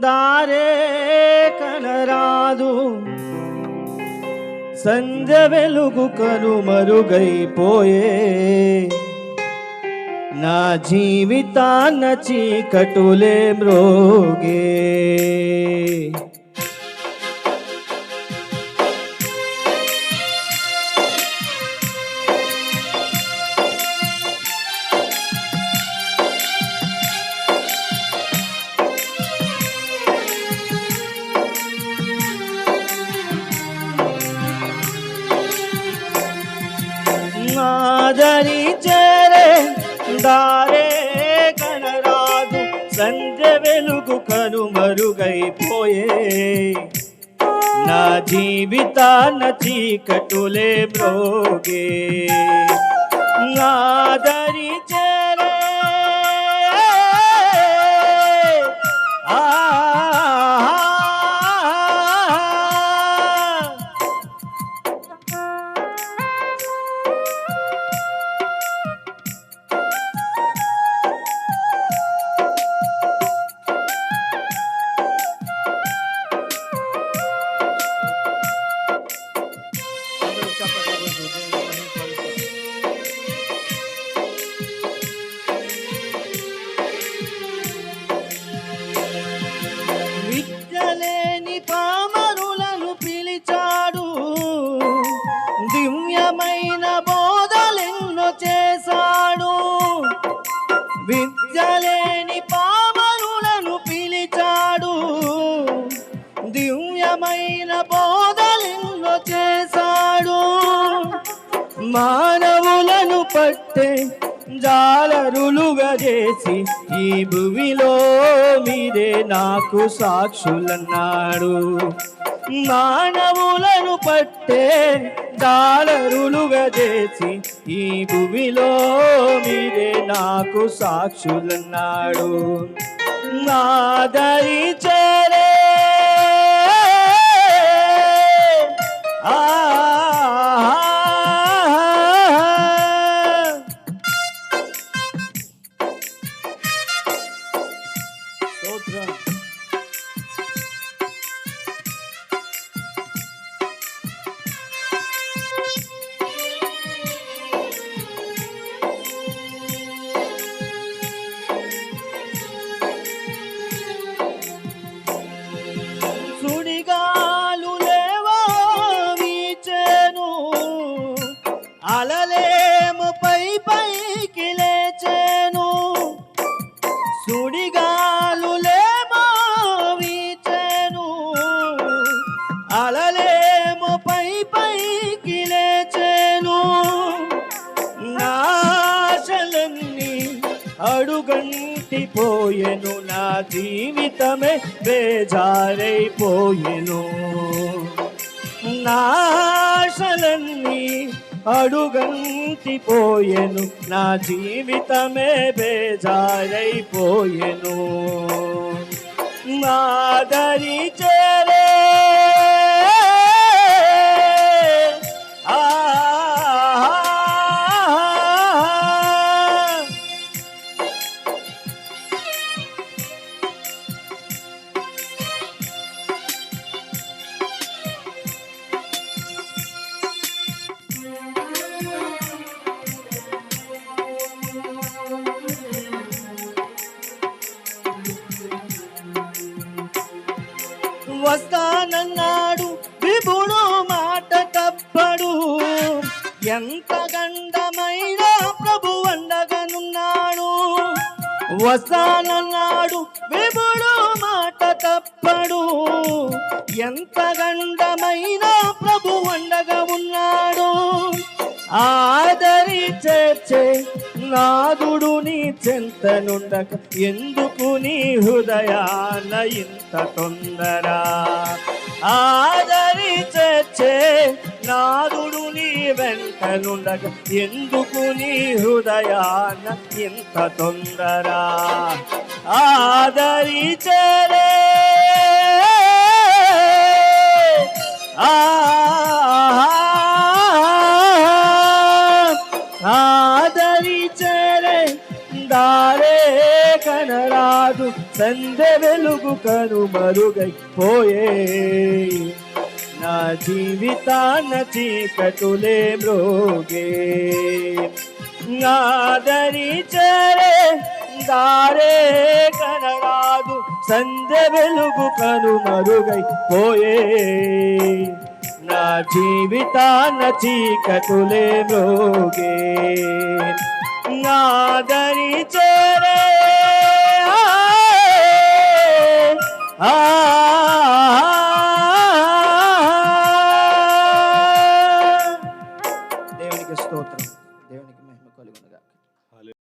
దారే కనరాదు సంధ్య వెలుగు కను మరుగైపోయే నా జీవితాన్న చీకటులే మ్రోగే. సంధ్య వెలుగు కనుమరుగైపోయే నా జీవితాన చీకటులే మ్రోగే. నాదరి చేరే లేని పామరులను పిలిచాడు. దివ్యమైన బోధలెన్నో చేశాడు. మానవులను పట్టే జాలరులుగా చేసి ఈ భూమిలో మీరే నాకు సాక్షులన్నాడు. మానవులను పట్టే జాలరులుగా చేసి ఈ భూమిలో మీరే నాకు సాక్షులన్నాడు. నాదరి చేరే. స్తోత్రం. అడుగంటి పోయెను నా జీవితమే బేజారైపోయెను. నాశలన్నీ అడుగంటి పోయెను నా జీవితమే బేజారైపోయెను. నాదరి చేరే ఎంత గండమైన ప్రభు అండగనున్నాడు వస్తానన్నాడు విభుడు మాట తప్పడు. ఎంత గండమైన ప్రభు అండగా ఉన్నాడు ఆదరి చేర్చే నాదుడు నీ చెంతనుండక ఎందుకు నీ హృదయాన ఇంత తొందర? ఆదరి చచ్చే నాదుడు నీ వెంటనుండక ఎందుకు నీ హృదయాన ఇంత తొందర? ఆదరి చరే కాదు చేరే సందె వెలుగు కనుమరుగై పోయే. నా జీవితాన చీకటులే మ్రోగే. నాదరి చరే దారే కనరాదు సంధ్య వెలుగు కను మరుగై పోయే. నా జీవితాన చీకటులే మ్రోగే. నాదరి చరే ಆ